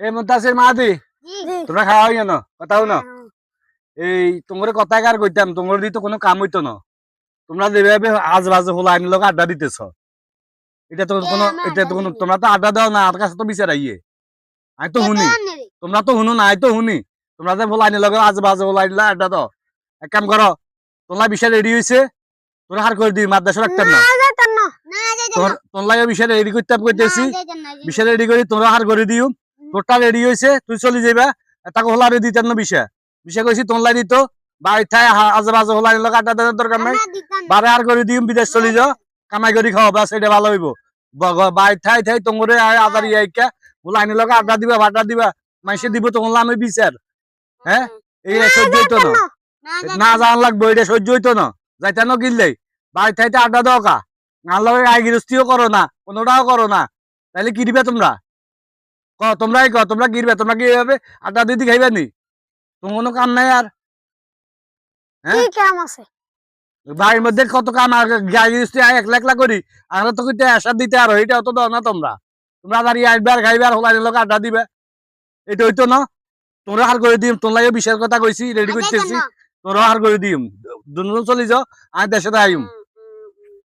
এই মুতাসির মাহাদি তোমরা খাওয়া হইয়া না? কথা না? এই তোমার কথা কার কইতাম তোমার দিয়ে তো কোনো কাম হইতো না? তোমরা যেভাবে আজ বাজে হলো আইন লোক আড্ডা দিতেছ। এটা তো কোনো এটা তো আড্ডা কোনো তোমরা তো আড্ডা দাও না আর কাছে তো বিচার আইয়ে আমি তো শুনি। তোমরা তো শুনো না আমি তো শুনি। তোমরা যে আইনি লগে আজ বাজে ভোলা আইনলা আড্ডা দাও। এক কাম করো তোমরা বিষয় রেডি হইছে তোরা হার করে দিই মাদ্রাসা রাখতাম না। তোর তোমরা বিষয় রেডি করতাম কইতেছি বিষয় রেডি করি তোমরা হার করে দিও। তোরটা রেডি হইছে তুই চলে যাইবা। তাকে হোলা রেডি দিতেন না বিষয় বিষয় কইছি তোমরা দিত। বাড়ি ঠাই আজ বাজে হোলা লগে আড্ডা দেওয়ার দরকার নাই। বারে আর করে দিম বিদেশ চলে যাও কামাই করে খাও বাস এটা ভালো হইব। বাই ঠাই ঠাই তোমরে আদার ইয়াইকা বলে আইনি লগে আড্ডা দিবা বাড্ডা দিবা। মাইসে দিব তোমার আমি বিচার। হ্যাঁ? এই সহ্য হইতো না। না। জান লাগবো এটা সহ্য হইতো না। যাইতে না কিনলে বাড়ি ঠাইতে আড্ডা দাও কা। লগে আই গৃহস্থিও করো না কোনোটাও করো না। তাইলে কি দিবে তোমরা? ক তোমরাই ক তোমরা দিবে তোমরা কি এভাবে আড্ডা দিদি খাইবে নি? তোমার কোনো কাম নাই আর? হ্যাঁ? কি কাম আছে? বাড়ির মধ্যে কত কাম আর গাড়ি একলা একলা করি? আমরা তো কইতে আশা দিতে আর এটা অত দাও না তোমরা। তোমরা আবার আসবে আর খাইবে আর হোলাইনের লোক আড্ডা দিবে। এটা হইতো না? তোমরা হার করে দিম তোমরা বিষয়ের কথা কইছি রেডি করতেছি। তোরা হার করে দিম। দুজন চলে যাও আমি দেশে আইম।